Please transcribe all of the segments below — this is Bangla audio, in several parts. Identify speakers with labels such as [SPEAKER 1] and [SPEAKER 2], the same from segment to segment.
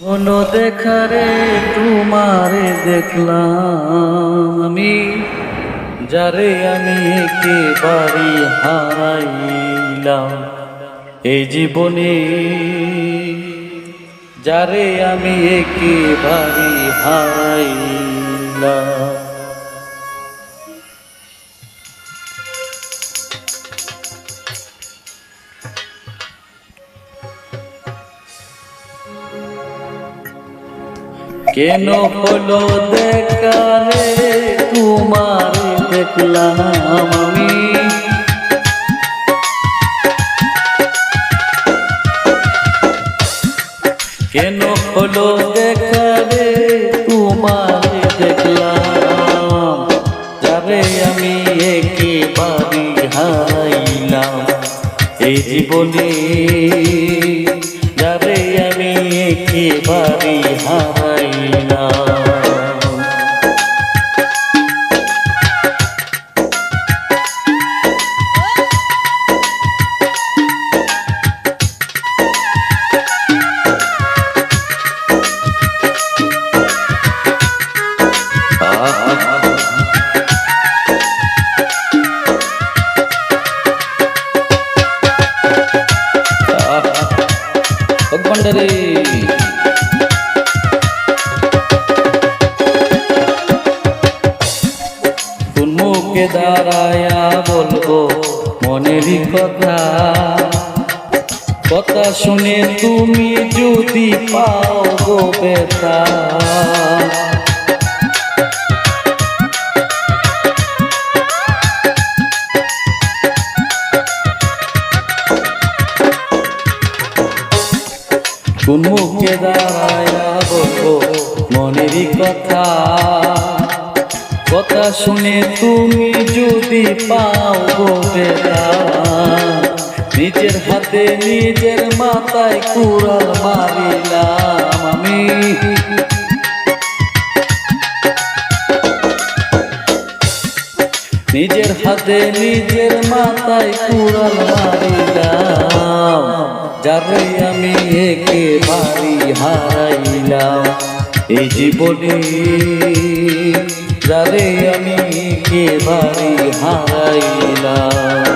[SPEAKER 1] কোনো দেখারে তোমারে দেখলাম আমি। যারে আমি একেবারে হারাইলাম এই জীবনে। যারে আমি একেবারে হারাইলাম। কেন হলো দেখারে তোমার দেখলাম আমি। কেন হলো দেখারে তোমার দেখলাম। যারে আমি একেবারে হারাইলাম। এই জীবনে যারে আমি একেবারে হারাইলাম। না रे বলব মনেরই কথা। কথা শুনে তুমি যদি পাও গো বেতা কোন মুখে দাঁড়ায়া বলব মনেরই কথা। কথা শুনে তুমি যদি পাও বেটা, নিজের হাতে নিজের মাথায় কুড়াল মারিলাম আমি। নিজের হাতে নিজের মাথায় কুড়াল মারিলাম যারে আমি একে বাড়ি হারাইলাম এই জীবনে। যারে আমি কে বাড়ি হারাইলাম।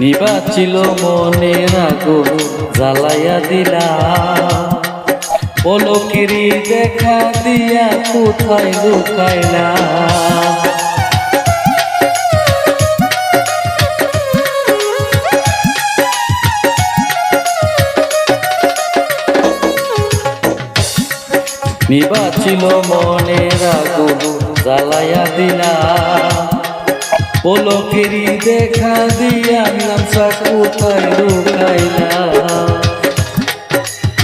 [SPEAKER 1] নিবাচিল মনে রাগো, জ্বালাইয়া দিলা। পলকিরি দেখা দিয়া কোথায় লুকাইলা। নিবাচিল মনে রাগো, জ্বালাইয়া দিলা। পলকেরি দেখা দিয়া নামসা কোথায় লুকাইলা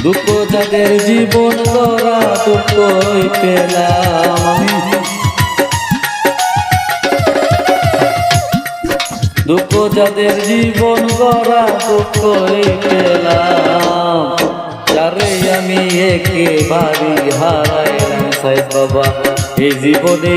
[SPEAKER 1] দুঃখ যাদের জীবন গড়া দুঃখই পেলাম। দুঃখ যাদের জীবন গড়া দুঃখই পেলাম। যারে আমি একেবারে হারাইলাম সাই বাবা, এই জীবনে।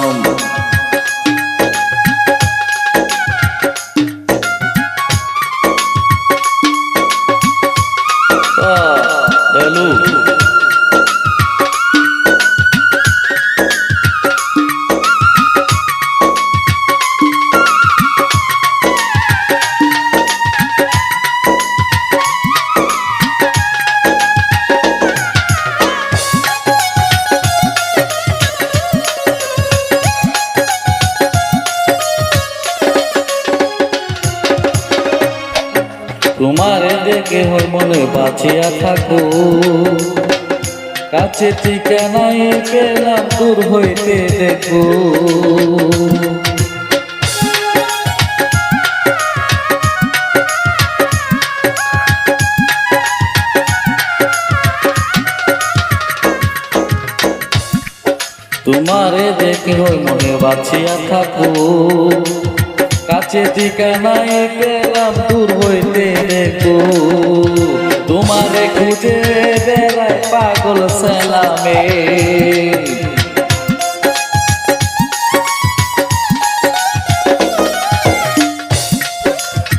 [SPEAKER 1] তোমার দেখে হর মনে বাঁচিয়া থাকো কাছে ঠিকানায় কেলাম দূর হইতে দেখো তোমারে দেখে হর মনে বাঁচিয়া থাকো কাছে ঠিকানায় পেলাম দূর হইতে দেখো। তোমারে খুঁজে বেড়ায় পাগল সেলামে।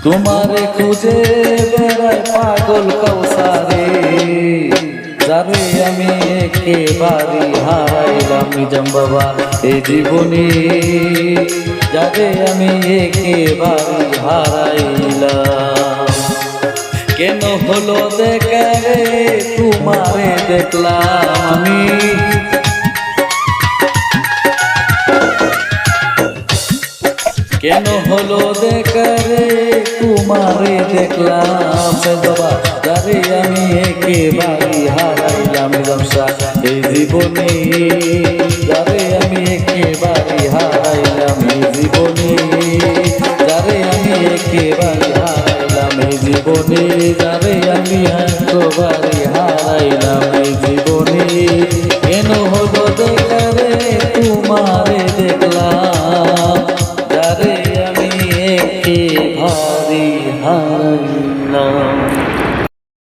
[SPEAKER 1] তোমারে খুঁজে বেড়ায় পাগল কৌসারে যারে আমি একেবারে হারাইলাম, নিজাম বাবা এই জীবনে। যারে আমি একেবারে হারাইলাম। কেন হলো দেখারে, তোমারে দেখলাম আমি। কেন হলো দেখারে, তোমারে দেখলাম। বাবা যারে আমি একেবারে হারাইলাম। এই জীবনে যারে আমি জীবনে যাবে আমি একেবারে হারাইলাম জীবনে।